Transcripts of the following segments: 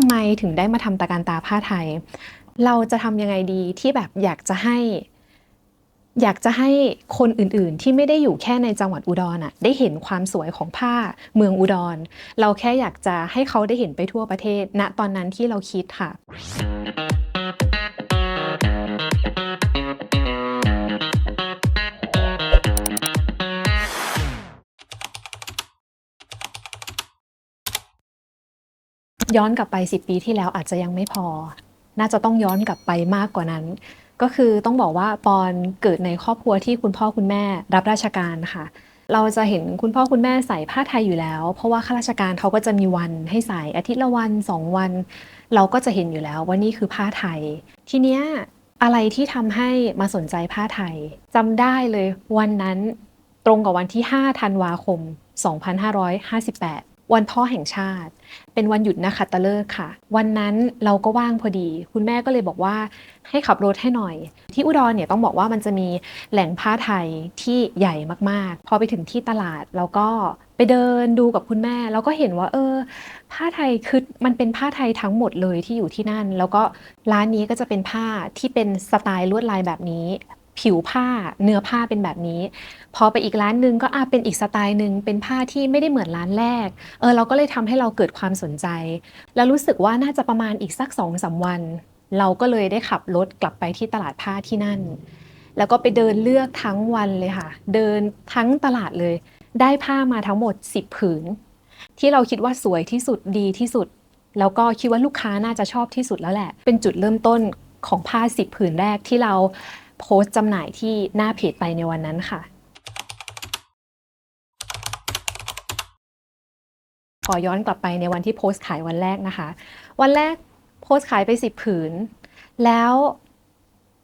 ทำไมถึงได้มาทำตะการตาผ้าไทย เราจะทำยังไงดีที่แบบอยากจะให้ อยากจะให้คนอื่นๆ ที่ไม่ได้อยู่แค่ในจังหวัดอุดรอะได้เห็นความสวยของผ้าเมืองอุดร เราแค่อยากจะให้เขาได้เห็นไปทั่วประเทศณตอนนั้นที่เราคิดค่ะ ย้อนกลับไป 10 ปีที่แล้วอาจจะยังไม่พอ น่าจะต้องย้อนกลับไปมากกว่านั้น ก็คือต้องบอกว่าปอนเกิดในครอบครัวที่คุณพ่อคุณแม่รับราชการค่ะ เราจะเห็นคุณพ่อคุณแม่ใส่ผ้าไทยอยู่แล้ว เพราะว่าข้าราชการเขาก็จะมีวันให้ใส่อาทิตย์ละวันสองวัน เราก็จะเห็นอยู่แล้วว่านี่คือผ้าไทย ทีเนี้ยอะไรที่ทำให้มาสนใจผ้าไทยจำได้เลยวันนั้นตรงกับวันที่ 5 ธันวาคม 2558 วันพ่อแห่งชาติ เป็นวันหยุดนะคะตะเลิกค่ะ วันนั้นเราก็ว่างพอดี คุณแม่ก็เลยบอกว่าให้ขับรถให้หน่อย ที่อุดรเนี่ยต้องบอกว่ามันจะมีแหล่งผ้าไทยที่ใหญ่มากๆ พอไปถึงที่ตลาดเราก็ไปเดินดูกับคุณแม่ แล้วก็เห็นว่า เออ ผ้าไทยคือมันเป็นผ้าไทยทั้งหมดเลยที่อยู่ที่นั่น แล้วก็ร้านนี้ก็จะเป็นผ้าที่เป็นสไตล์ลวดลายแบบนี้ ผิวผ้าเนื้อผ้าเป็นแบบนี้ พอไปอีกร้านหนึงก็อาเป็นอีกสไตล์หนึ่งเป็นผ้าที่ไม่ได้เหมือนร้านแรกเออเราก็เลยทำให้เราเกิดความสนใจ แล้วรู้สึกว่าน่าจะประมาณอีกสักสองสามวัน เราก็เลยได้ขับรถกลับไปที่ตลาดผ้าที่นั่น แล้วก็ไปเดินเลือกทั้งวันเลยค่ะ เดินทั้งตลาดเลย ได้ผ้ามาทั้งหมด 10 ผืน ที่เราคิดว่าสวยที่สุดดีที่สุด แล้วก็คิดว่าลูกค้าน่าจะชอบที่สุดแล้วแหละ เป็นจุดเริ่มต้นของผ้า10ผืนแรกที่เรา โพสต์จำหน่ายที่หน้าเพจไปในวันนั้นค่ะ ขอย้อนกลับไปในวันที่โพสต์ขายวันแรกนะคะ วันแรกโพสต์ขายไป 10 ผืน แล้ว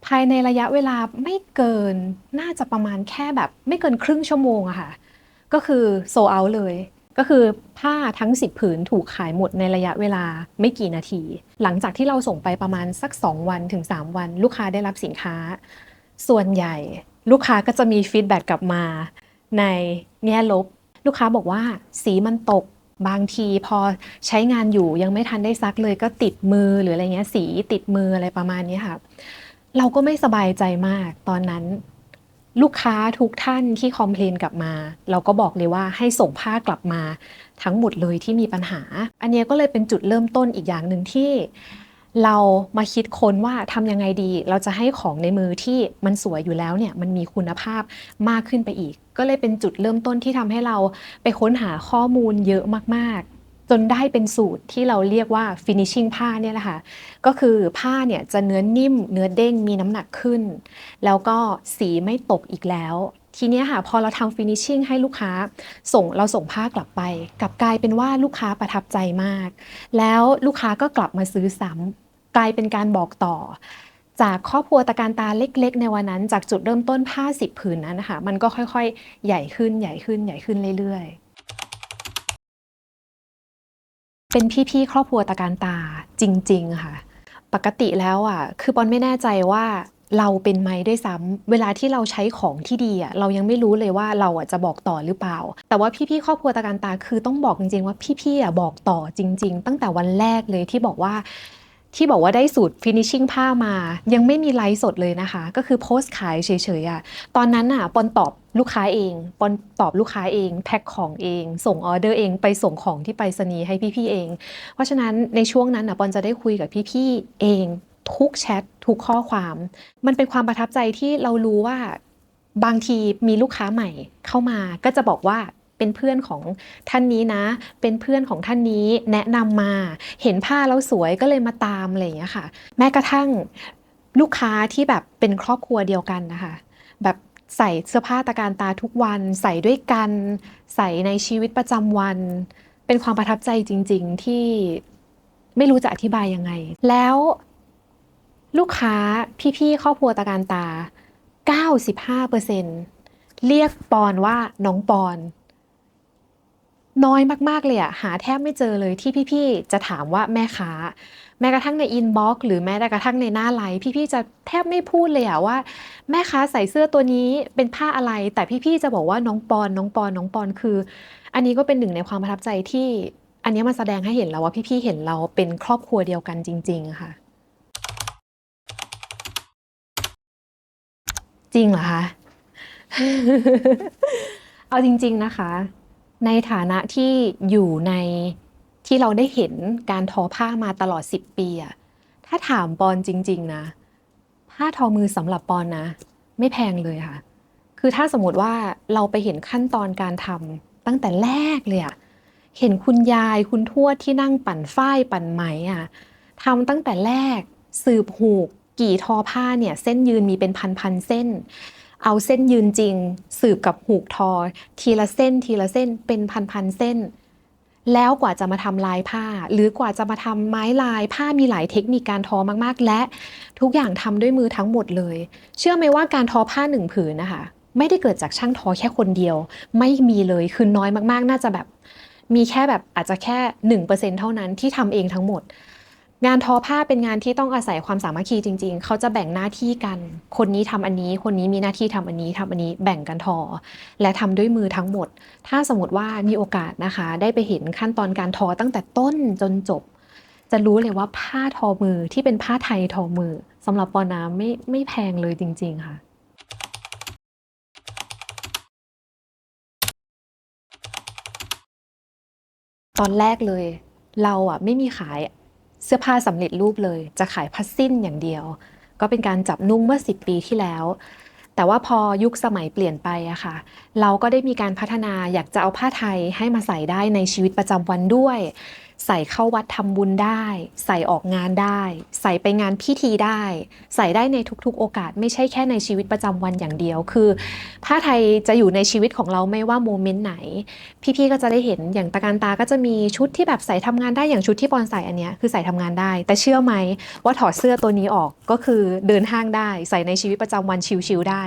ภายในระยะเวลาไม่เกินน่าจะประมาณแค่แบบไม่เกินครึ่งชั่วโมงอะค่ะ ก็คือโซเอาเลย ก็คือผ้าทั้ง 10 ผืนถูกขายหมดในระยะเวลาไม่กี่นาที หลังจากที่เราส่งไปประมาณสัก 2 วันถึง 3 วัน ลูกค้าได้รับสินค้า ส่วนใหญ่ ลูกค้าก็จะมีฟีดแบ็กกลับมา ในแง่ลบ ลูกค้าบอกว่าสีมันตกบางทีพอใช้งานอยู่ยังไม่ทันได้ซักเลยก็ติดมือหรืออะไรเงี้ยสีติดมืออะไรประมาณนี้ค่ะเราก็ไม่สบายใจมากตอนนั้น ลูกค้าทุกท่านที่คอมเพลนกลับมา เราก็บอกเลยว่าให้ส่งผ้ากลับมาทั้งหมดเลยที่มีปัญหา อันนี้ก็เลยเป็นจุดเริ่มต้นอีกอย่างหนึ่งที่ เรามาคิดค้นว่าทำยังไงดี เราจะให้ของในมือที่มันสวยอยู่แล้วเนี่ยมันมีคุณภาพมากขึ้นไปอีก ก็เลยเป็นจุดเริ่มต้นที่ทำให้เราไปค้นหาข้อมูลเยอะมากๆ จนได้เป็นสูตรที่เราเรียกว่า finishing ผ้าเนี่ยแหละค่ะก็คือผ้าเนี่ยจะเนื้อนิ่ม เนื้อเด้งมีน้ำหนักขึ้น แล้วก็สีไม่ตกอีกแล้ว ทีนี้ค่ะพอเราทำ finishing ให้ลูกค้าส่งเราส่งผ้ากลับไป กลับกลายเป็นว่าลูกค้าประทับใจมาก แล้วลูกค้าก็กลับมาซื้อซ้ำกลายเป็นการบอกต่อจากครอบครัวตะการตาเล็ก ๆ ในวันนั้น จากจุดเริ่มต้นผ้าสิบผืนนั้นนะคะ มันก็ค่อยๆ ใหญ่ขึ้นใหญ่ขึ้นใหญ่ขึ้นเรื่อยๆ เป็นพี่ๆครอบครัวตะการตาจริง ๆ ค่ะ ปกติแล้วอะคือปอนไม่แน่ใจว่าเราเป็นไหมด้วยซ้ำเวลาที่เราใช้ของที่ดีอะเรายังไม่รู้เลยว่าเราอะจะบอกต่อหรือเปล่า แต่ว่าพี่ๆครอบครัวตะการตาคือต้องบอกจริง ๆ ว่าพี่ๆอะบอกต่อจริง ๆ ตั้งแต่วันแรกเลยที่บอกว่า ที่บอกว่าได้สูตร finishing ผ้ามา ยังไม่มีไลฟ์สดเลยนะคะ ก็คือโพสต์ขายเฉยๆอะตอนนั้นน่ะปอนตอบลูกค้าเองปอนตอบลูกค้าเอง แพ็คของเอง ส่งออเดอร์เองไปส่งของที่ไปรษณีย์ให้พี่ๆเอง เพราะฉะนั้นในช่วงนั้นน่ะปอนจะได้คุยกับพี่ๆเองทุกแชททุกข้อความ มันเป็นความประทับใจที่เรารู้ว่าบางทีมีลูกค้าใหม่เข้ามาก็จะบอกว่า เป็นเพื่อนของท่านนี้นะ เป็นเพื่อนของท่านนี้แนะนำมา เห็นผ้าแล้วสวยก็เลยมาตามอะไรอย่างเงี้ยค่ะ แม้กระทั่งลูกค้าที่แบบเป็นครอบครัวเดียวกันนะคะ แบบใส่เสื้อผ้าตะการตาทุกวัน ใส่ด้วยกัน ใส่ในชีวิตประจำวัน เป็นความประทับใจจริง ๆ ที่ไม่รู้จะอธิบายยังไง แล้วลูกค้าพี่ๆครอบครัวตะการตา 95%เรียกปอนว่าน้องปอน น้อยมากๆเลยอะหาแทบไม่เจอเลยที่พี่ๆจะถามว่าแม่ค้า แม้กระทั่งในอินบ็อกซ์หรือแม้แต่กระทั่งในหน้าไลฟ์พี่ๆจะแทบไม่พูดเลยอะว่า แม่ค้าใส่เสื้อตัวนี้เป็นผ้าอะไร แต่พี่ๆจะบอกว่าน้องปอนน้องปอนน้องปอนคือ อันนี้ก็เป็นหนึ่งในความประทับใจที่ อันนี้มันแสดงให้เห็นแล้วว่าพี่ๆเห็นเราเป็นครอบครัวเดียวกันจริง ๆค่ะ จริงเหรอคะเอาจริง ๆนะคะ ในฐานะที่อยู่ในที่เราได้เห็นการทอผ้ามาตลอด 10 ปีอะถ้าถามปอนจริง ๆ นะ ผ้าทอมือสำหรับปอนนะ ไม่แพงเลยค่ะ คือถ้าสมมติว่าเราไปเห็นขั้นตอนการทำตั้งแต่แรกเลยอะเห็นคุณยายคุณทวดที่นั่งปั่นฝ้ายปั่นไหมอะทำตั้งแต่แรกสืบหูกกี่ทอผ้าเนี่ย เส้นยืนมีเป็นพันๆเส้น เอาเส้นยืนจริง สืบกับหูกทอ ทีละเส้นทีละเส้นเป็นพันๆเส้น แล้วกว่าจะมาทำลายผ้า หรือกว่าจะมาทำไม้ลายผ้ามีหลายเทคนิคการทอมากๆ และทุกอย่างทำด้วยมือทั้งหมดเลย เชื่อไหมว่าการทอผ้าหนึ่งผืนนะคะไม่ได้เกิดจากช่างทอแค่คนเดียว ไม่มีเลยคือน้อยมากๆ น่าจะแบบ มีแค่แบบอาจจะแค่หนึ่งเปอร์เซ็นเท่านั้นที่ทำเองทั้งหมด งานทอผ้าเป็นงานที่ต้องอาศัยความสามัคคีจริง ๆ เขาจะแบ่งหน้าที่กัน คนนี้ทำอันนี้ คนนี้มีหน้าที่ทำอันนี้ทำอันนี้แบ่งกันทอ และทำด้วยมือทั้งหมด ถ้าสมมติว่ามีโอกาสนะคะ ได้ไปเห็นขั้นตอนการทอตั้งแต่ต้นจนจบ จะรู้เลยว่าผ้าทอมือที่เป็นผ้าไทยทอมือสำหรับปอน้ำไม่ไม่แพงเลยจริง ๆ ค่ะตอนแรกเลย เราอะไม่มีขาย เสื้อผ้าสำเร็จรูปเลย จะขายผ้าสิ้นอย่างเดียว ก็เป็นการจับนุ่งเมื่อ 10 ปีที่แล้ว แต่ว่าพอยุคสมัยเปลี่ยนไปอะค่ะ เราก็ได้มีการพัฒนาอยากจะเอาผ้าไทยให้มาใส่ได้ในชีวิตประจำวันด้วยใส่เข้าวัดทำบุญได้ ใส่ออกงานได้ ใส่ไปงานพิธีได้ ใส่ได้ในทุกๆ โอกาส ไม่ใช่แค่ในชีวิตประจำวันอย่างเดียว คือ ผ้าไทยจะอยู่ในชีวิตของเราไม่ว่าโมเมนต์ไหน พี่ๆก็จะได้เห็นอย่างตะการตาก็จะมีชุดที่แบบใส่ทำงานได้อย่างชุดที่ปอนใส่อันเนี้ยคือใส่ทำงานได้ แต่เชื่อไหมว่าถอดเสื้อตัวนี้ออกก็คือเดินห้างได้ ใส่ในชีวิตประจำวันชิลๆได้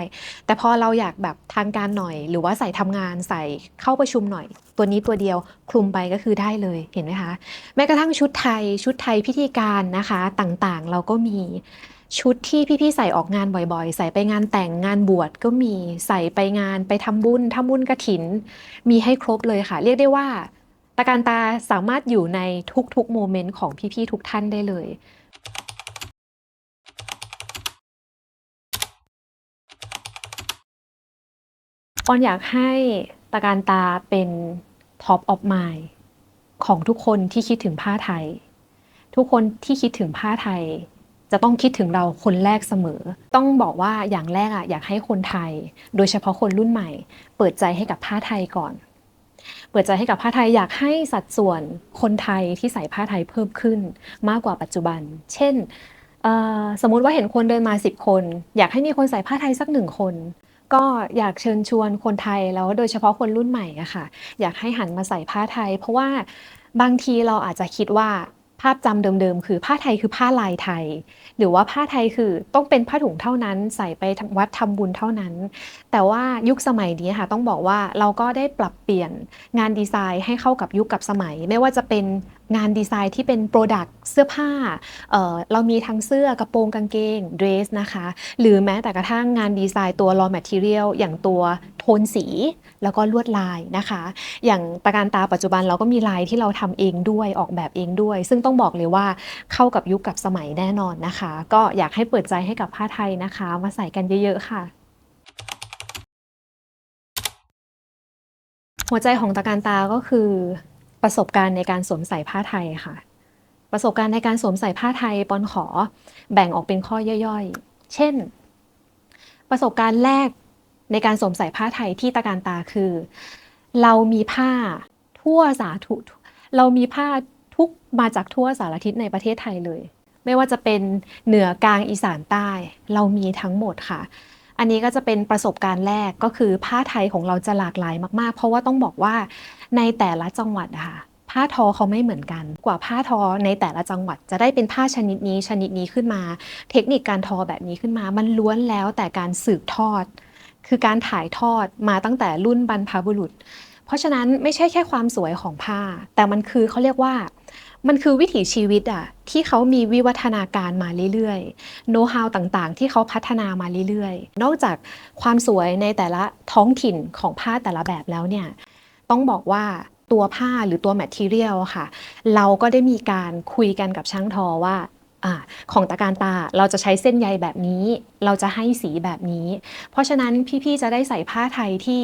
แต่พอเราอยากแบบทางการหน่อย หรือว่าใส่ทำงานใส่เข้าประชุมหน่อย ตัวนี้ตัวเดียวคลุมไปก็คือได้เลยเห็นไหมคะแม้กระทั่งชุดไทย ชุดไทยพิธีการนะคะต่างๆ เราก็มีชุดที่พี่ๆใส่ออกงานบ่อยๆ ใส่ไปงานแต่งงานบวชก็มีใส่ไปงานไปทำบุญทำบุญกระถิน มีให้ครบเลยค่ะ เรียกได้ว่าตะการตาสามารถอยู่ในทุกๆโมเมนต์ของพี่ๆทุกท่านได้เลยปอนอยากให้ตะการตาเป็น top of mind ของทุกคนที่คิดถึงผ้าไทย ทุกคนที่คิดถึงผ้าไทย จะต้องคิดถึงเราคนแรกเสมอ ต้องบอกว่าอย่างแรกอะอยากให้คนไทย โดยเฉพาะคนรุ่นใหม่ เปิดใจให้กับผ้าไทยก่อน เปิดใจให้กับผ้าไทยอยากให้สัดส่วนคนไทยที่ใส่ผ้าไทยเพิ่มขึ้นมากกว่าปัจจุบัน เช่นสมมุติว่าเห็นคนเดินมา 10 คน อยากให้มีคนใส่ผ้าไทยสักหนึ่งคน ก็อยากเชิญชวนคนไทยแล้วโดยเฉพาะคนรุ่นใหม่อะค่ะ อยากให้หันมาใส่ผ้าไทย เพราะว่าบางทีเราอาจจะคิดว่า ภาพจำเดิมๆ คือผ้าไทยคือผ้าลายไทย หรือว่าผ้าไทยคือต้องเป็นผ้าถุงเท่านั้น ใส่ไปวัดทำบุญเท่านั้น แต่ว่ายุคสมัยนี้ค่ะต้องบอกว่าเราก็ได้ปรับเปลี่ยนงานดีไซน์ให้เข้ากับยุคกับสมัย ไม่ว่าจะเป็นงานดีไซน์ที่เป็นโปรดักต์เสื้อผ้าเเรามีทั้งเสื้อกระโปรงกางเกงเดรสนะคะ หรือแม้แต่กระทั่งงานดีไซน์ตัว raw material อย่างตัว นสีแล้วก็ลวดลายนะคะ อย่างตะการตาปัจจุบันเราก็มีลายที่เราทำเองด้วยออกแบบเองด้วย ซึ่งต้องบอกเลยว่าเข้ากับยุคกับสมัยแน่นอนนะคะ ก็อยากให้เปิดใจให้กับผ้าไทยนะคะ มาใส่กันเยอะๆค่ะหัวใจของตะการตาก็คือประสบการณ์ในการสวมใส่ผ้าไทยค่ะ ประสบการณ์ในการสวมใส่ผ้าไทยปอนขอแบ่งออกเป็นข้อย่อยๆ เช่น ประสบการณ์แรก ในการสวมใส่ผ้าไทยที่ตะการตาคือ เรามีผ้าทั่วสาธุเรามีผ้าทุกมาจากทั่วสารทิศในประเทศไทยเลย ไม่ว่าจะเป็นเหนือกลางอีสานใต้ เรามีทั้งหมดค่ะ อันนี้ก็จะเป็นประสบการณ์แรกก็คือผ้าไทยของเราจะหลากหลายมากๆ เพราะว่าต้องบอกว่าในแต่ละจังหวัดอะค่ะผ้าทอเขาไม่เหมือนกัน กว่าผ้าทอในแต่ละจังหวัดจะได้เป็นผ้าชนิดนี้ชนิดนี้ขึ้นมา เทคนิคการทอแบบนี้ขึ้นมา มันล้วนแล้วแต่การสืบทอด คือการถ่ายทอดมาตั้งแต่รุ่นบรรพบุรุษ เพราะฉะนั้นไม่ใช่แค่ความสวยของผ้า แต่มันคือเขาเรียกว่า มันคือวิถีชีวิตอะที่เขามีวิวัฒนาการมาเรื่อยๆ โน้ตฮาวต่างๆ ที่เขาพัฒนามาเรื่อยๆ นอกจากความสวยในแต่ละท้องถิ่นของผ้าแต่ละแบบแล้วเนี่ยต้องบอกว่าตัวผ้าหรือตัวแมทเทียลค่ะ เราก็ได้มีการคุยกันกับช่างทอว่า อของตะการตาเราจะใช้เส้นใยแบบนี้ เราจะให้สีแบบนี้ เพราะฉะนั้นพี่ๆจะได้ใส่ผ้าไทยที่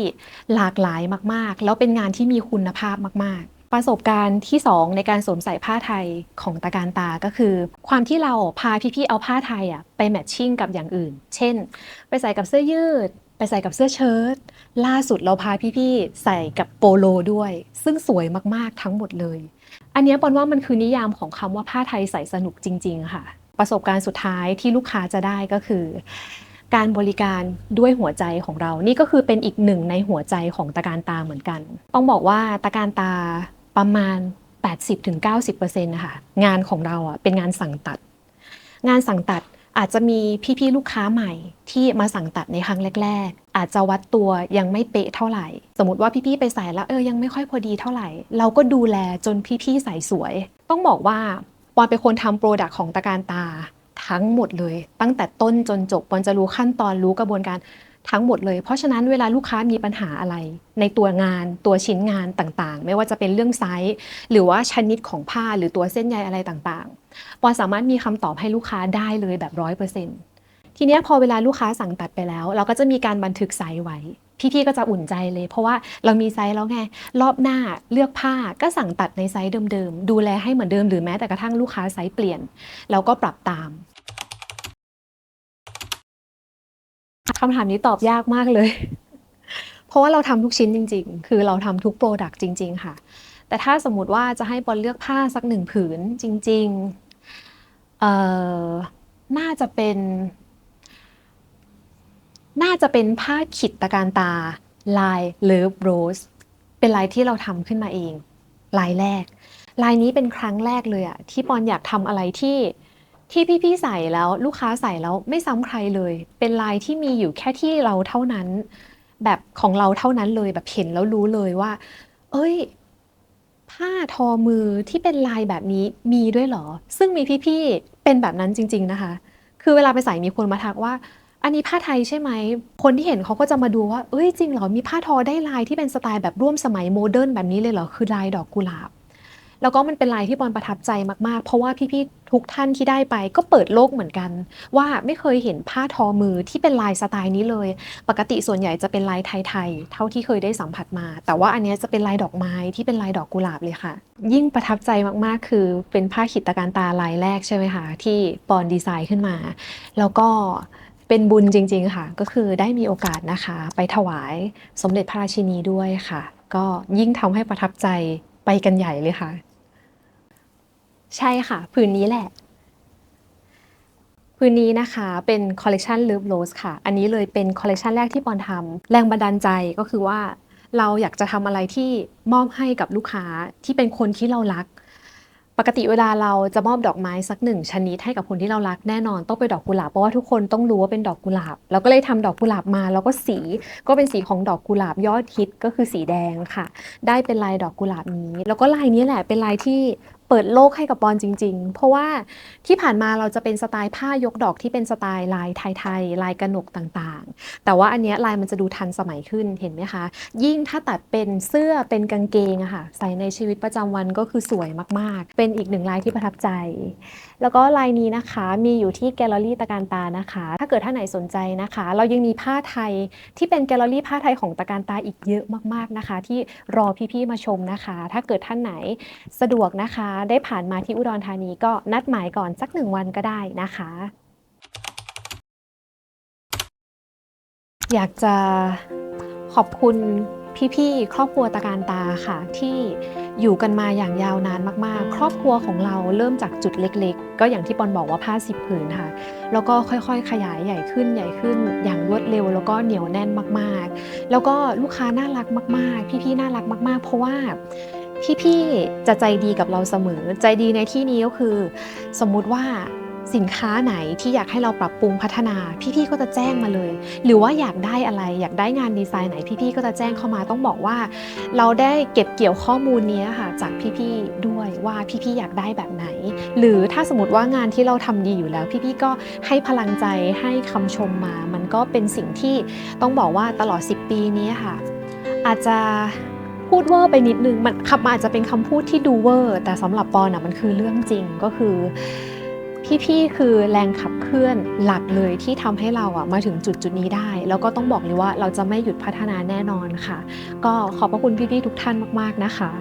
หลากหลายมากๆ แล้วเป็นงานที่มีคุณภาพมาก ๆ ประสบการณ์ที่ 2 ในการสวมใส่ผ้าไทยของตะการตาก็คือ ความที่เราพาพี่ๆเอาผ้าไทยอะไปแมทชิ่งกับอย่างอื่น เช่น ไปใส่กับเสื้อยืดไปใส่กับเสื้อเชิ้ตล่าสุดเราพาพี่ๆใส่กับโปโลด้วย ซึ่งสวยมากๆทั้งหมดเลย อันนี้ยปอนว่ามันคือนิยามของคำว่าผ้าไทยใส่สนุกจริง ๆ ค่ะ ประสบการณ์สุดท้ายที่ลูกค้าจะได้ก็คือ การบริการด้วยหัวใจของเรา นี่ก็คือเป็นอีกหนึ่งในหัวใจของตะการตาเหมือนกัน ต้องบอกว่าตะการตาประมาณ 80-90%นะคะงานของเราอะเป็นงานสั่งตัด งานสั่งตัด อาจจะมีพี่ๆลูกค้าใหม่ที่มาสั่งตัดในครั้งแรก ๆ อาจจะวัดตัวยังไม่เป๊ะเท่าไหร่ สมมติว่าพี่ๆไปใส่แล้วเออยังไม่ค่อยพอดีเท่าไหร่ เราก็ดูแลจนพี่ๆใส่สวย ต้องบอกว่าปอนเป็นคนทำโปรดักต์ของตะการตาทั้งหมดเลย ตั้งแต่ต้นจนจบปอนจะรู้ขั้นตอนรู้กระบวนการ ทั้งหมดเลย เพราะฉะนั้นเวลาลูกค้ามีปัญหาอะไร ในตัวงานตัวชิ้นงานต่างๆ ไม่ว่าจะเป็นเรื่องไซส์หรือว่าชนิดของผ้าหรือตัวเส้นใยอะไรต่างๆปอนสามารถมีคำตอบให้ลูกค้าได้เลยแบบร้อยเปอร์เซ็นต์ทีนี้พอเวลาลูกค้าสั่งตัดไปแล้ว เราก็จะมีการบันทึกไซส์ไว้พี่ๆ ก็จะอุ่นใจเลย เพราะว่าเรามีไซส์แล้วไง รอบหน้าเลือกผ้าก็สั่งตัดในไซส์เดิมๆ ดูแลให้เหมือนเดิมหรือแม้แต่กระทั่งลูกค้าไซส์เปลี่ยน เราก็ปรับตาม คำถามนี้ตอบยากมากเลย เพราะว่าเราทำทุกชิ้นจริง ๆ คือเราทำทุกโปรดักต์จริง ๆ ค่ะ แต่ถ้าสมมติว่าจะให้บอลเลือกผ้าสักหนึ่งผืนจริงๆเอ่อน่าจะเป็น น่าจะเป็นผ้าขิดตะการตา ลายเลิฟโรสเป็นลายที่เราทำขึ้นมาเอง ลายแรก ลายนี้เป็นครั้งแรกเลยอะที่ปอนอยากทำอะไรที่ ที่พี่ๆใส่แล้วลูกค้าใส่แล้วไม่ซ้ำใครเลย เป็นลายที่มีอยู่แค่ที่เราเท่านั้น แบบของเราเท่านั้นเลยแบบเห็นแล้วรู้เลยว่า เอ้ย ผ้าทอมือที่เป็นลายแบบนี้มีด้วยเหรอ ซึ่งมีพี่ๆเป็นแบบนั้นจริง ๆนะคะ คือเวลาไปใส่มีคนมาทักว่า อันนี้ผ้าไทยใช่ไหม คนที่เห็นเขาก็จะมาดูว่า เอ้ยจริงเหรอมีผ้าทอได้ลายที่เป็นสไตล์แบบร่วมสมัยโมเดิร์นแบบนี้เลยเหรอคือลายดอกกุหลาบ แล้วก็มันเป็นลายที่ปอนประทับใจมากๆ เพราะว่าพี่ๆทุกท่านที่ได้ไปก็เปิดโลกเหมือนกัน ว่าไม่เคยเห็นผ้าทอมือที่เป็นลายสไตล์นี้เลย ปกติส่วนใหญ่จะเป็นลายไทยๆเท่าที่เคยได้สัมผัสมา แต่ว่าอันนี้จะเป็นลายดอกไม้ที่เป็นลายดอกกุหลาบเลยค่ะ ยิ่งประทับใจมากๆ คือเป็นผ้าขิดตะการตาลายแรกใช่ไหมคะที่ปอนดีไซน์ขึ้นมา แล้วก็เป็นบุญจริง ๆ ค่ะ ก็คือได้มีโอกาสนะคะ ไปถวายสมเด็จพระราชินีด้วยค่ะ ก็ยิ่งทำให้ประทับใจไปกันใหญ่เลยค่ะ ใช่ค่ะ ผืนนี้แหละ ผืนนี้นะคะเป็นคอลเลกชัน Love Rose ค่ะ อันนี้เลยเป็นคอลเลกชันแรกที่ปอนทำแรงบันดาลใจก็คือว่า เราอยากจะทำอะไรที่มอบให้กับลูกค้าที่เป็นคนที่เรารัก ปกติเวลาเราจะมอบดอกไม้สักหนึ่งชนิดให้กับคนที่เรารักแน่นอนต้องเป็นดอกกุหลาบเพราะว่าทุกคนต้องรู้ว่าเป็นดอกกุหลาบเราก็เลยทำดอกกุหลาบมา แล้วก็สีก็เป็นสีของดอกกุหลาบยอดฮิตก็คือสีแดงค่ะ ได้เป็นลายดอกกุหลาบนี้ แล้วก็ลายนี้แหละเป็นลายที่เปิดโลกให้กับปอนจริง ๆ เพราะว่าที่ผ่านมาเราจะเป็นสไตล์ผ้ายกดอกที่เป็นสไตล์ลายไทยๆลายกระหนกต่างๆ แต่ว่าอันเนี้ยลายมันจะดูทันสมัยขึ้นเห็นไหมคะ ยิ่งถ้าตัดเป็นเสื้อเป็นกางเกงอะค่ะใส่ในชีวิตประจำวันก็คือสวยมากๆ เป็นอีกหนึ่งลายที่ประทับใจ แล้วก็ลายนี้นะคะมีอยู่ที่แกลเลอรี่ตะการตานะคะ ถ้าเกิดท่านไหนสนใจนะคะ เรายังมีผ้าไทยที่เป็นแกลเลอรี่ผ้าไทยของตะการตาอีกเยอะมากๆนะคะ ที่รอพี่ๆมาชมนะคะ ถ้าเกิดท่านไหนสะดวกนะคะ ได้ผ่านมาที่อุดรธานีก็นัดหมายก่อนสักหนึ่งวันก็ได้นะคะ อยากจะขอบคุณพี่ๆครอบครัวตะการตาค่ะที่ อยู่กันมาอย่างยาวนานมากๆ ครอบครัวของเราเริ่มจากจุดเล็ก ๆ ก็อย่างที่ปอนบอกว่าผ้าสิบผืนค่ะ แล้วก็ค่อยๆ ขยายใหญ่ขึ้นใหญ่ขึ้น อย่างรวดเร็ว แล้วก็เหนียวแน่นมากๆ แล้วก็ลูกค้าน่ารักมาก ๆ พี่ๆน่ารักมาก ๆ เพราะว่าพี่ๆจะใจดีกับเราเสมอ ใจดีในที่นี้ก็คือ สมมุติว่า สินค้าไหนที่อยากให้เราปรับปรุงพัฒนา พี่ๆก็จะแจ้งมาเลย หรือว่าอยากได้อะไร อยากได้งานดีไซน์ไหน พี่ๆก็จะแจ้งเข้ามาต้องบอกว่า เราได้เก็บเกี่ยวข้อมูลนี้ค่ะจากพี่ๆด้วยว่าพี่ๆอยากได้แบบไหน หรือถ้าสมมติว่างานที่เราทำดีอยู่แล้ว พี่ๆก็ให้พลังใจให้คำชมมา มันก็เป็นสิ่งที่ต้องบอกว่าตลอด 10 ปีนี้ค่ะ อาจจะพูพูดเวอร์ไปนิดนึงมันคำอาจจะเป็นคำพูดที่ดูเวอร์ แต่สำหรับปอนอะมันคือเรื่องจริงก็คือ พี่ๆคือแรงขับเคลื่อนหลักเลยที่ทำให้เราอะมาถึงจุดจุดนี้ได้ แล้วก็ต้องบอกเลยว่าเราจะไม่หยุดพัฒนาแน่นอนค่ะ ก็ขอบพระคุณพี่ๆทุกท่านมากๆนะคะ